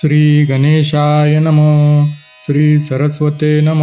श्री गणेशाय नमो श्री सरस्वते नम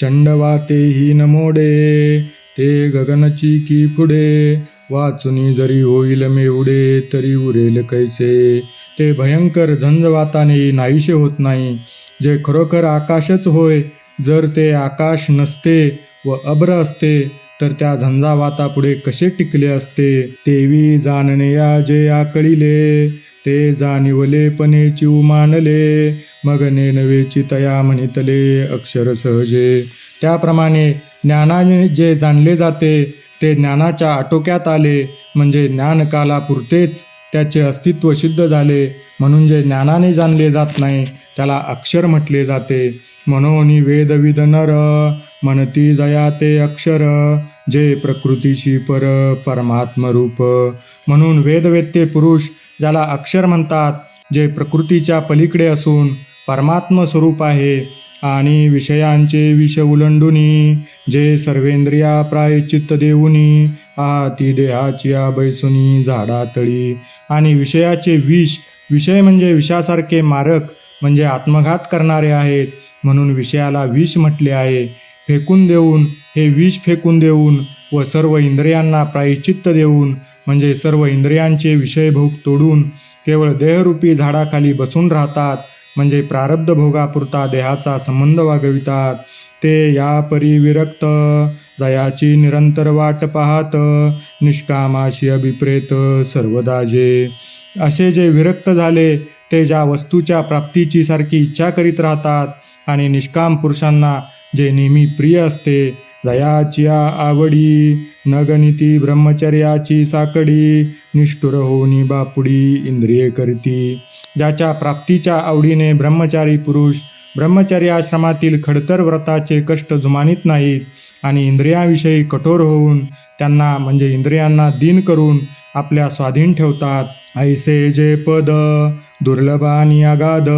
चंडवाते ही नमोडे ते गगनची की पुढे वाचुनी जरी होईल मेवडे तरी उरेल कैसे? ते भयंकर झंझवाताने नाहीसे होत नाही जे खरोखर आकाशच होय जर ते आकाश नसते व अब्र असते तर त्या झंझावातापुढे कसे टिकले असते तेवी जाणणे या जे आकळीले. ते जाणिवलेपणे चिव मानले मग नेणवेची तया म्हणितले अक्षर सहजे. त्याप्रमाणे ज्ञानाने जे जाणले जाते ते ज्ञानाच्या आटोक्यात आले. म्हणजे ज्ञानकालापुरतेच त्याचे अस्तित्व सिद्ध झाले. म्हणून जे ज्ञानाने जाणले जात नाही त्याला अक्षर म्हटले जाते. म्हणून वेदविद नर म्हणती जया ते अक्षर जे प्रकृतीशी पर परमात्मरूप. म्हणून वेदवेत्ते पुरुष ज्याला अक्षर म्हणतात जे प्रकृतीच्या पलीकडे असून परमात्म स्वरूप आहे आणि विषयांचे विष उलंडुनी जे सर्वेंद्रिया प्रायचित्त देऊनी आती देहाची बैसुनी झाडातळी आणि विषयाचे विष विषय म्हणजे विषासारखे मारक म्हणजे आत्मघात करणारे आहेत म्हणून विषयाला विष म्हटले आहे. फेकून देऊन हे विष फेकून देऊन व सर्व इंद्रियांना प्रायचित्त देऊन म्हणजे सर्व इंद्रियांचे विषयभोग तोडून केवळ देहरूपी झाडाखाली बसून राहतात म्हणजे प्रारब्ध भोगापुरता देहाचा संबंध वागवितात. ते या परिविरक्त जयाची दयाची निरंतर वाट पाहत निष्कामाशी अभिप्रेत सर्वदा जे. असे जे विरक्त झाले ते ज्या वस्तूच्या प्राप्तीची सारखी इच्छा करीत राहतात आणि निष्काम पुरुषांना जे नेहमी प्रिय असते दयाच्या आवडी नगनिती ब्रह्मचर्याची साकडी निष्ठुर होनी बापुडी इंद्रिये करती. ज्याच्या प्राप्तीच्या आवडीने ब्रह्मचारी पुरुष ब्रह्मचर्याश्रमातील खडतर व्रताचे कष्ट जुमानित नाहीत आणि इंद्रियाविषयी कठोर होऊन त्यांना म्हणजे इंद्रियांना दिन करून आपल्या स्वाधीन ठेवतात. ऐसे जे पद दुर्लभ आणि अगाध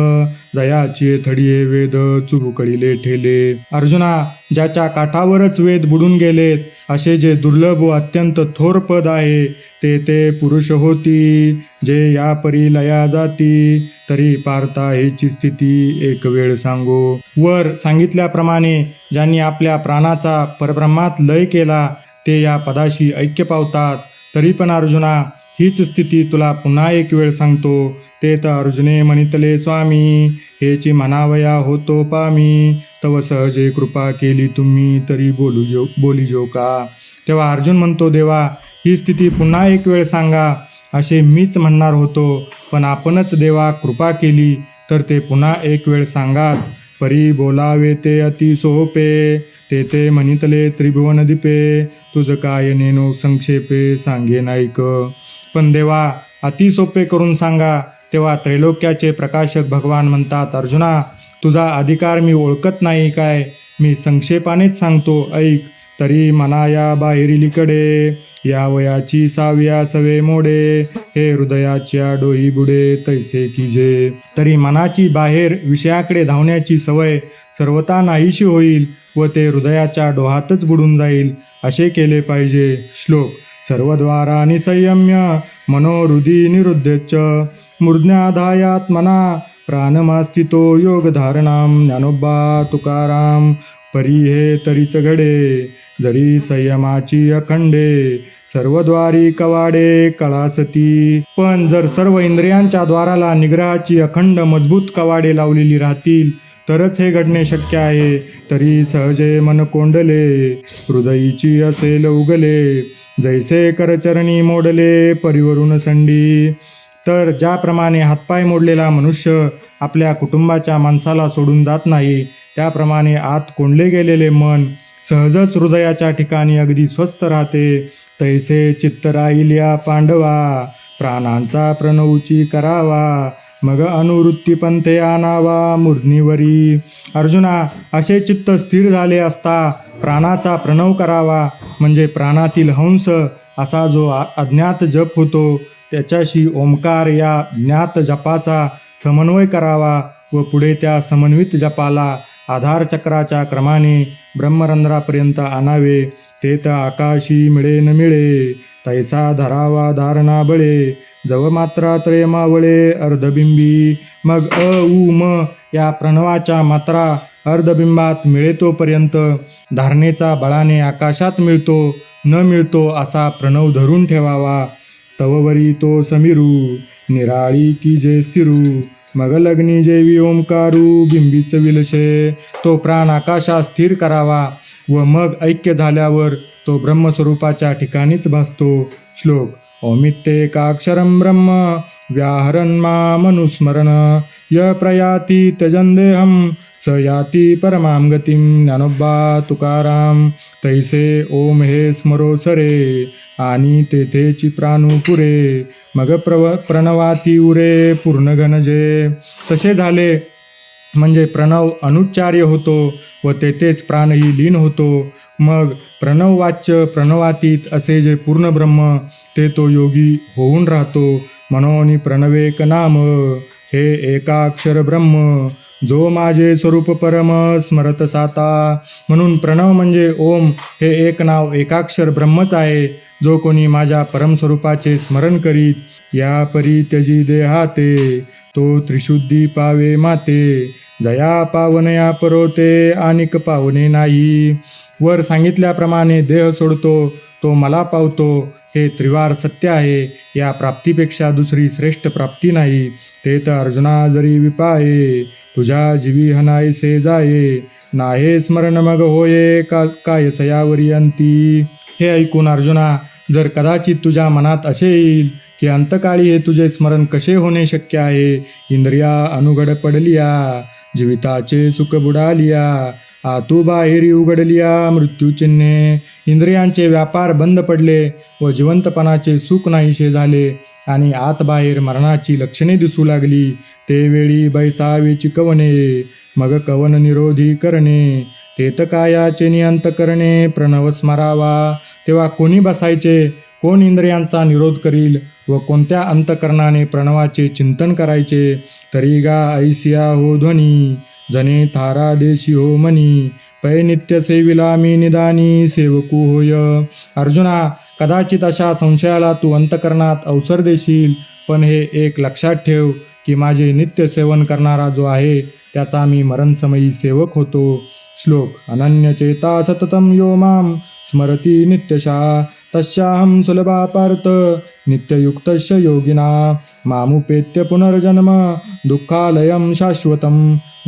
जयाचे थडिये वेद चुबुकळीले ठेले. अर्जुना ज्याच्या काठावरच वेद बुडून गेलेत असे जे दुर्लभ व अत्यंत थोर पद आहे ते ते पुरुष होती जे या परी लया जाती तरी पारता हिची स्थिती एक वेळ सांगो. वर सांगितल्याप्रमाणे ज्यांनी आपल्या प्राणाचा परब्रह्मात लय केला ते या पदाशी ऐक्य पावतात. तरी पण अर्जुना हीच स्थिती तुला पुन्हा एक वेळ सांगतो. ते तर अर्जुने म्हणितले स्वामी हेची म्हणावया होतो पामी. तव सहजे कृपा केली तुम्ही तरी बोलू जो बोली जो का? तेव्हा अर्जुन म्हणतो देवा ही स्थिती पुन्हा एक वेळ सांगा. असे मीच म्हणणार होतो पण आपणच देवा कृपा केली तर ते पुन्हा एक वेळ सांगाच. परी बोलावे ते अति सोपे. ते ते म्हणितले त्रिभुवन दीपे तुझं काय नेनो संक्षेपे सांगे नाईक. पण देवा अति सोपे करून सांगा. तेव्हा त्रैलोक्याचे प्रकाशक भगवान म्हणतात अर्जुना तुझा अधिकार मी ओळखत नाही काय? मी संक्षेपानेच सांगतो ऐक तरी मना या बाहेरीलीकडे या वयाची साव्या सवे मोडे हे हृदयाच्या डोई बुडे तैसे किजे तरी मनाची बाहेर विषयाकडे धावण्याची सवय सर्वता नाहीशी होईल व ते हृदयाच्या डोहातच बुडून जाईल असे केले पाहिजे श्लोक. सर्वद्वारा संयम्य मनोहृदी निरुद्धेच्च मूर्ध्याधायात्मना प्राणमास्थितो योगधारणाम ज्ञानोबा तुकाराम परी हे तरीच घडे जरी संयमाची अखंडे सर्वद्वारी कवाडे कळासती पण जर सर्व इंद्रियांच्या द्वाराला निग्रहाची अखंड मजबूत कवाडे लावलेली राहतील तरच हे घडणे शक्य आहे. तरी सहजे मन कोंडले हृदयीची असेल उगले. जैसे करचरणी मोडले परिवरून संडी. तर ज्याप्रमाणे हातपाय मोडलेला मनुष्य आपल्या कुटुंबाच्या माणसाला सोडून जात नाही त्याप्रमाणे आत कोंडले गेलेले मन सहजच हृदयाच्या ठिकाणी अगदी स्वस्थ राहते. तैसे चित्त राहिल्या पांडवा प्राणांचा प्रणवची करावा मग अनुवृत्ती पंथे आणावा मूर्धनीवरी अर्जुना असे चित्त स्थिर झाले असता प्राणाचा प्रणव करावा म्हणजे प्राणातील हंस असा जो अज्ञात जप होतो त्याच्याशी ओंकार या ज्ञात जपाचा समन्वय करावा व पुढे त्या समन्वित जपाला आधार चक्राच्या क्रमाने ब्रह्मरंध्रापर्यंत आणावे. ते तर आकाशी मिळे न मिळे तैसा धरावा धारणा बळे. जव मात्रा त्रयमावळे अर्धबिंबी मग अ उ म या प्रणवाच्या मात्रा अर्धबिंबात मिळेतोपर्यंत धारणेचा बळाने आकाशात मिळतो न मिळतो असा प्रणव धरून ठेवावा. तववरी तो समीरू निराळी की जे स्थिरू मग लग्नी जेवी ओंकारू बिंबीच विलशे तो प्राण आकाशात स्थिर करावा व मग ऐक्य झाल्यावर तो ब्रह्मस्वरूपाच्या ठिकाणीच भासतो. श्लोक ओमित्येकाक्षरं ब्रह्म व्याहरन्मा मनुस्मरण य प्रयाति त्यजन्देहं स याति परमां गतिं ज्ञानोबा तुकाराम तैसे ओम हे स्मरो सरे आणि तेथेची प्राणू पुरे मग प्रव प्रणवाती उरे पूर्णघनजे तसे झाले म्हणजे प्रणव अनुच्चार्य होतो व तेथेच प्राणही लीन होतो। मग प्रणववाच्य प्रणवातीत असे जे पूर्ण ब्रह्म ते तो योगी होऊन राहतो. म्हणून प्रणवेक नाम हे एकाक्षर ब्रह्म. जो माझे स्वरूप परम स्मरत साता. म्हणून प्रणव म्हणजे ओम हे एक नाव एकाक्षर ब्रह्मच आहे. जो कोणी माझ्या परमस्वरूपाचे स्मरण करीत या परी त्यजी देहाते. तो त्रिशुद्धी पावे माते. जया पावनया परोते आणिक पावने नाही. वर सांगितल्याप्रमाणे देह सोडतो तो मला पावतो. हे त्रिवार सत्य आहे या प्राप्तीपेक्षा दुसरी श्रेष्ठ प्राप्ती नाही. ते तर अर्जुना जरी विपाये तुझ्या जीवी हनायसे जाये. नाहे स्मरण मग होये का काय सयावरी अंती? हे ऐकून अर्जुना जर कदाचित तुझ्या मनात असे येईल की अंतकाळी हे तुझे स्मरण कसे होणे शक्य आहे? इंद्रिया अनुगड पडलिया जीविताचे सुख बुडालिया. आतू बाहेरी उघडलिया मृत्यूचिन्हे इंद्रियांचे व्यापार बंद पडले व जिवंतपणाचे सुख नाहीसे झाले आणि आत बाहेर मरणाची लक्षणे दिसू लागली. ते वेळी बैसावी चिकवणे मग कवन निरोधी करणे. तेत कायाचे नियंत करणे प्रणव स्मरावा. तेव्हा कोणी बसायचे? कोण इंद्रियांचा निरोध करील व कोणत्या अंतकरणाने प्रणवाचे चिंतन करायचे? तरी गा ऐसिया हो ध्वनी. जने थारा देशी हो मनी पै नित्य सेविला मी निदानी सेवकू होय. अर्जुना कदाचित अशा संशयाला तू अंतकरणात अवसर देशील पण हे एक लक्षात ठेव की माझे नित्य सेवन करणारा जो आहे त्याचा मी मरणसमयी सेवक होतो. श्लोक अनन्यचेता सततम यो माम स्मरती नित्यशा तस्याहं सुलभा पार्थ नित्ययुक्तस्य योगिना. मामुपेत्य पुनर्जन्म दुःखालयं शाश्वतं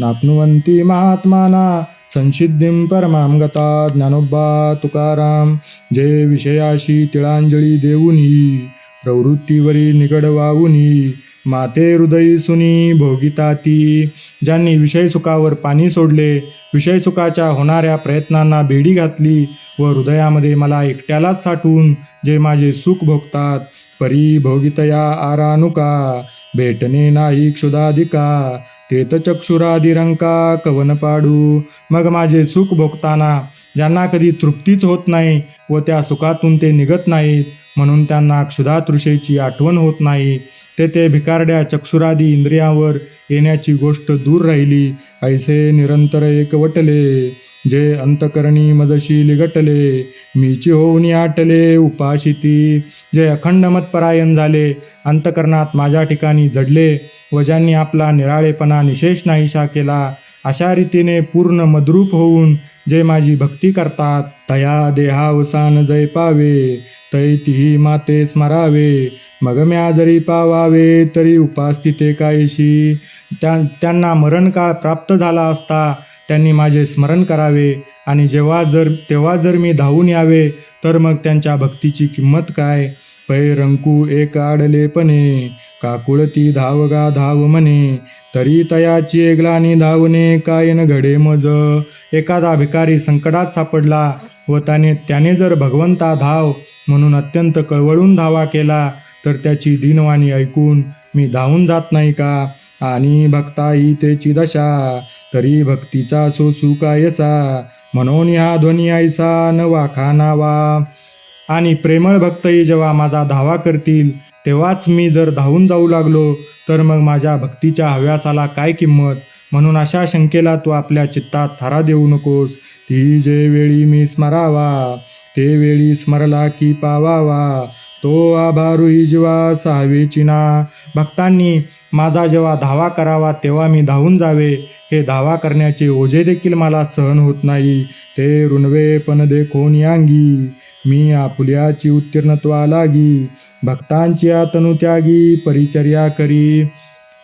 नाप्नुवन्ति महात्माना संसिद्धिं परमां गता ज्ञानोबा तुकाराम। जे विषयाशी तिळांजळी देऊनी प्रवृत्तीवरी निगड वाऊनी माते हृदयी सुनी भोगिता ती ज्यांनी विषय सुखावर पाणी सोडले विषय सुखाच्या होणाऱ्या प्रयत्नांना बेडी घातली व हृदयामध्ये मला एकट्यालाच साठवून जे माझे सुख भोगतात परी भोगितया आरानुका भेटणे नाही क्षुधाधिका तेत चक्षुरादिरंका कवन पाडू मग माझे सुख भोगताना ज्यांना कधी तृप्तीच होत नाही व त्या सुखातून ते निघत नाहीत म्हणून त्यांना क्षुधातृषेची आठवण होत नाही. तेथे भिकारड्या चक्षुरादी इंद्रियावर येण्याची गोष्ट दूर राहिली. ऐसे निरंतर एकवटले जे अंतकरणी मजशी लिगटले मीची होऊन आटले उपाशिती. जे अखंड मतपरायण झाले अंतकरणात माझ्या ठिकाणी जडले व ज्यांनी आपला निराळेपणा निशेष नाहीशा केला अशा रीतीने पूर्ण मद्रूप होऊन जे माझी भक्ती करतात तया देहावसान जय पावे तै तिही माते स्मरावे मग म्या जरी पावावे तरी उपास्थिते कायशी. त्या त्यांना मरणकाळ प्राप्त झाला असता त्यांनी माझे स्मरण करावे आणि जेव्हा जर तेव्हा जर मी धावून यावे तर मग त्यांच्या भक्तीची किंमत काय? पै रंकू एक आडलेपणे काकुळती धावगा धाव म्हणे तरी तयाची एगलानी धावणे काय न घडे मज. एखादा भिकारी संकटात सापडला व त्याने त्याने जर भगवंता धाव म्हणून अत्यंत कळवळून धावा केला तर त्याची दिनवाणी ऐकून मी धावून जात नाही का? आणि भक्ता ही तेची दशा तरी भक्तीचा सोसू कायसा म्हणून ह्या ध्वनी ऐसा न वाखा नावा. आणि प्रेमळ भक्तही जेव्हा माझा धावा करतील तेव्हाच मी जर धावून जाऊ लागलो तर मग माझ्या भक्तीच्या हव्यासाला काय किंमत? म्हणून अशा शंकेला तू आपल्या चित्तात थारा देऊ नकोस. ती जे वेळी मी स्मरावा ते वेळी स्मरला की पावावा. तो आभारुही जीवा सहावेची ना भक्तांनी माझा जेव्हा धावा करावा तेव्हा मी धावून जावे. हे धावा करण्याचे ओझे देखील मला सहन होत नाही. ते रुणवे पण देखोन यांगी. मी आपुल्याची उत्तीर्णत्वा लागी. भक्तांची आतनु त्यागी परिचर्या करी.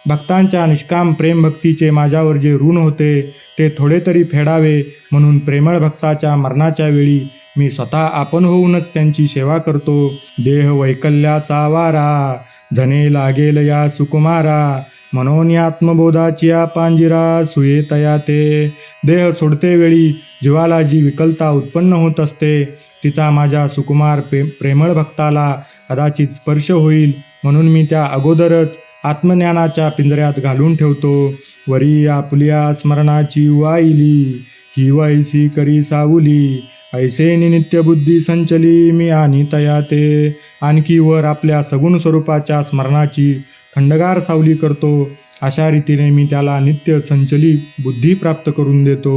भक्तांच्या निष्काम प्रेम भक्तीचे माझ्यावर जे ऋण होते ते थोडे तरी फेडावे. म्हणून प्रेमळ भक्ताच्या मरणाच्या वेळी मी स्वतः आपण होऊनच त्यांची सेवा करतो. देह वैकल्याचा वारा. झने लागेल या सुकुमारा म्हणून आत्मबोधाची या पांजिरा सुयेतया ते. देह सोडते वेळी जीवाला जी विकलता उत्पन्न होत असते. तिचा माझ्या सुकुमार प्रे प्रेमळ भक्ताला कदाचित स्पर्श होईल म्हणून मी त्या अगोदरच आत्मज्ञानाच्या पिंजऱ्यात घालून ठेवतो. वरी आपल्या स्मरणाची वाईली ही वैसी करी सावली. ऐसे नित्य बुद्धी संचली मी आणि तया ते. आणखी वर आपल्या सगुण स्वरूपाच्या स्मरणाची खंडगार सावली करतो. अशा रीतीने मी त्याला नित्य संचली बुद्धी प्राप्त करून देतो.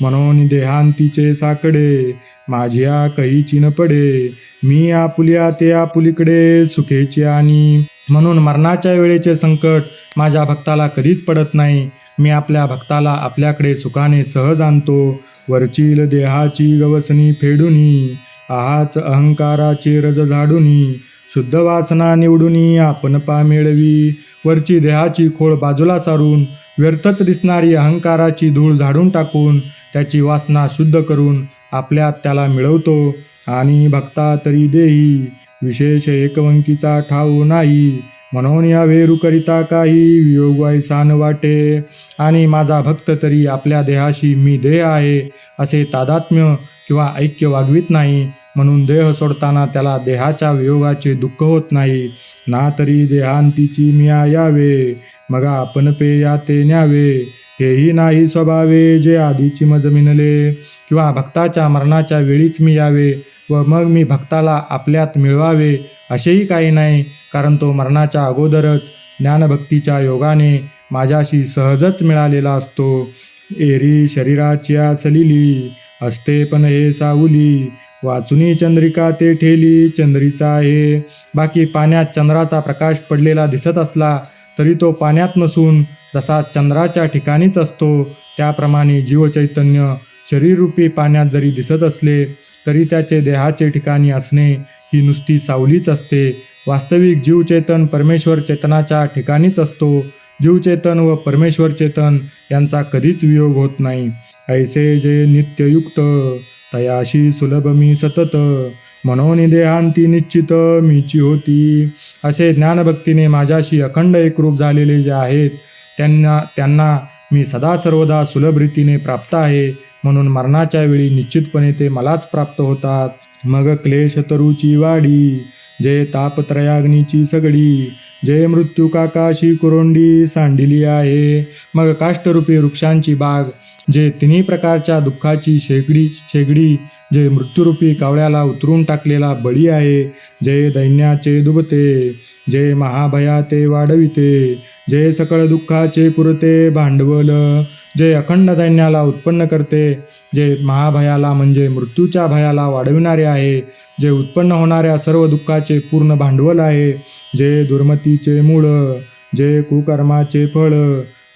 म्हणून देहांतीचे साकडे माझ्या कैची न पडे. मी आपुल्या ते आपुलीकडे सुखेचे आणि म्हणून मरणाच्या वेळेचे संकट माझ्या भक्ताला कधीच पडत नाही. मी आपल्या भक्ताला आपल्याकडे सुखाने सहज आणतो. वरचील देहाची गवसणी फेडुनी आहाच अहंकाराचे रज झाडुनी शुद्ध वासना निवडुनी आपण पा मिळवी. वरची देहाची खोळ बाजूला सारून व्यर्थच दिसणारी अहंकाराची धूळ झाडून टाकून त्याची वासना शुद्ध करून आपल्यात त्याला मिळवतो आणि भक्ता तरी देही. विशेष एकवंकीचा ठाऊ नाही म्हणून या वेरूकरिता काही वियोग वाटे. आणि माझा भक्त तरी आपल्या देहाशी मी देह आहे असे तादात्म्य किंवा ऐक्य वागवित नाही. म्हणून देह सोडताना त्याला देहाच्या वियोगाचे दुःख होत नाही. ना तरी देहांतीची मिया यावे मग आपण पे या ते न्यावे. हेही नाही स्वभावे जे आधीची मज मिनले किंवा भक्ताच्या मरणाच्या वेळीच मी यावे व मग मी भक्ताला आपल्यात मिळवावे असेही काही नाही कारण तो मरणाच्या अगोदरच ज्ञानभक्तीच्या योगाने माझ्याशी सहजच मिळालेला असतो. एरी शरीराची सलिली असते पण हे सावली वाचुनी चंद्रिका ते ठेली चंद्रीचा हे. बाकी पाण्यात चंद्राचा प्रकाश पडलेला दिसत असला तरी तो पाण्यात नसून जसा चंद्राच्या ठिकाणीच असतो त्याप्रमाणे जीवचैतन्य शरीररूपी पाण्यात जरी दिसत असले तरी त्याचे देहाचे ठिकाणी असणे ही नुसती सावलीच असते. वास्तविक जीवचेतन परमेश्वर चेतनाच्या ठिकाणीच असतो. जीवचेतन व परमेश्वर चेतन यांचा कधीच वियोग होत नाही. ऐसे जे नित्ययुक्त तयाशी सुलभ मी सतत म्हणून देहांती निश्चित मीची होती असे ज्ञानभक्तीने माझ्याशी अखंड एकरूप झालेले जे आहेत त्यांना त्यांना मी सदा सर्वदा सुलभ रीतीने प्राप्त आहे. म्हणून मरणाच्या वेळी निश्चितपणे ते मलाच प्राप्त होतात. मग क्लेश तरुची वाडी जे तापत्रयाग्नीची सगडी जे मृत्यू काकाशी कुरोंडी सांडिली आहे. मग काष्टरूपी वृक्षांची बाग जे तिन्ही प्रकारच्या दुःखाची शेगडी शेगडी जे मृत्यूरूपी कावळ्याला उतरून टाकलेला बळी आहे. जे दैन्याचे दुबते जे महाभयाते वाढविते जे सकळ दुःखाचे पुरते भांडवल. जे अखंड दैन्याला उत्पन्न करते जे महाभयाला म्हणजे मृत्यूच्या भयाला वाढविणारे आहे जे उत्पन्न होणाऱ्या सर्व दुःखाचे पूर्ण भांडवल आहे जे दुर्मतीचे मूळ जे कुकर्माचे फळ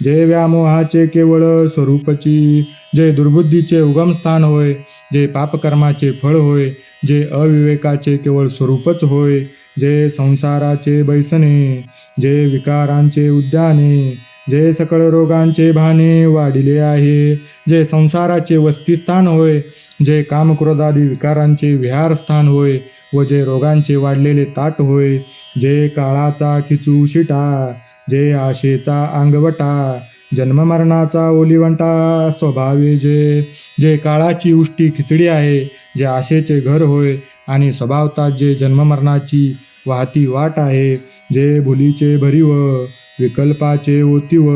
जे व्यामोहाचे केवळ स्वरूपची जे दुर्बुद्धीचे उगमस्थान होय जे पापकर्माचे फळ होय जे अविवेकाचे केवळ स्वरूपच होय जे संसाराचे बैसने जे विकारांचे उद्याने जे सकळ रोगांचे भाने वाढिले आहे जे संसाराचे वस्तीस्थान होय जे कामक्रोधादी विकारांचे विहारस्थान होय व जे रोगांचे वाढलेले ताट होय जे काळाचा खिचू शिटा जे आशेचा अंगवटा जन्ममरणाचा ओलिवंटा स्वभावे जे जे काळाची उष्टी खिचडी आहे जे आशेचे घर होय आणि स्वभावता जे जन्ममरणाची वाहती वाट आहे जे भुलीचे भरीव विकल्पाचे ओतीव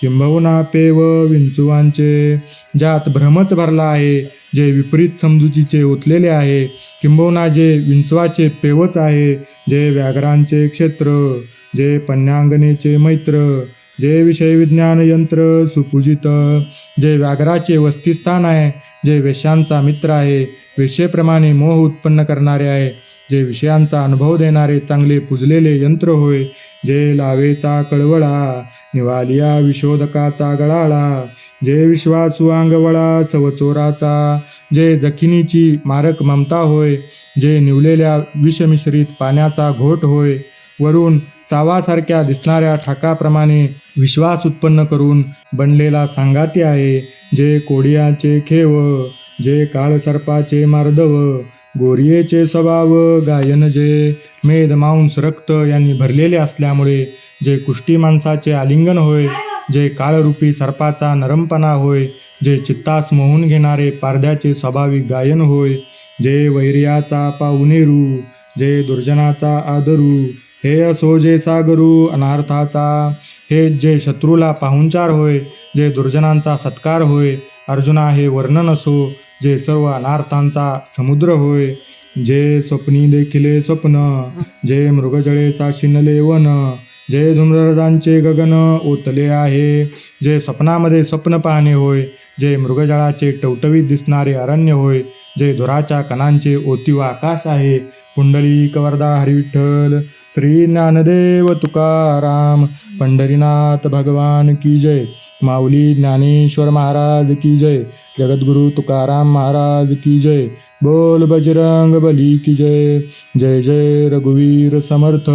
किंबहुना पेव विंचुवांचे. ज्यात भ्रमच भरला आहे जे विपरीत समजुतीचे ओतलेले आहे किंबहुना जे विंचवाचे पेवच आहे जे व्याघ्रांचे क्षेत्र जे पन्यांगनेचे मैत्र जे विषय विज्ञान यंत्र सुपूजित जे व्याघ्राचे वस्तीस्थान आहे जे वेश्यांचा मित्र आहे वेश्येप्रमाणे मोह उत्पन्न करणारे आहे. जे विषयांचा अनुभव देणारे चांगले पुजलेले यंत्र होय जे लावेचा कळवळा निवालिया विशोधकाचा गळाळा जे विश्वासू अंगवळा सवचोराचा जे जखिनीची मारक ममता होय जे निवलेल्या विषमिश्रित पाण्याचा घोट होय वरून सावासारख्या दिसणाऱ्या ठाकाप्रमाणे विश्वास उत्पन्न करून बनलेला सांगाती आहे जे कोडियाचे खेव जे काळसर्पाचे मार्दव गोरियेचे स्वभाव गायन जे मेद मांस रक्त यांनी भरलेले असल्यामुळे जे कुष्टी माणसाचे आलिंगन होय जे काळरूपी सर्पाचा नरमपणा होय जे चित्तास मोहून घेणारे पारद्याचे स्वाभाविक गायन होय जे वैर्याचा पाउनेरू जे दुर्जनाचा आदरू हे असो जे सागरू अनार्थाचा हे जे शत्रूला पाहुणचार होय जे दुर्जनांचा सत्कार होय अर्जुना हे वर्णन असो जे सर्व अनार्थांचा समुद्र होय जे स्वप्नी देखिले स्वप्न जे मृगजळे साशिनले वन जे धुम्रजांचे गगन ओतले आहे जे स्वप्नामध्ये स्वप्न पाहणे होय जे मृगजळाचे टवटवीत दिसणारे अरण्य होय जे धुराच्या कणांचे ओतीव आकाश आहे कुंडली कवरदा हरिविठ्ठल श्री ज्ञानदेव तुकाराम पंढरीनाथ भगवान की जय. माऊली ज्ञानेश्वर महाराज की जय जगद्गुरु तुकाराम महाराज की जय बोल बजरंग बली की जय जय जय रघुवीर समर्थ।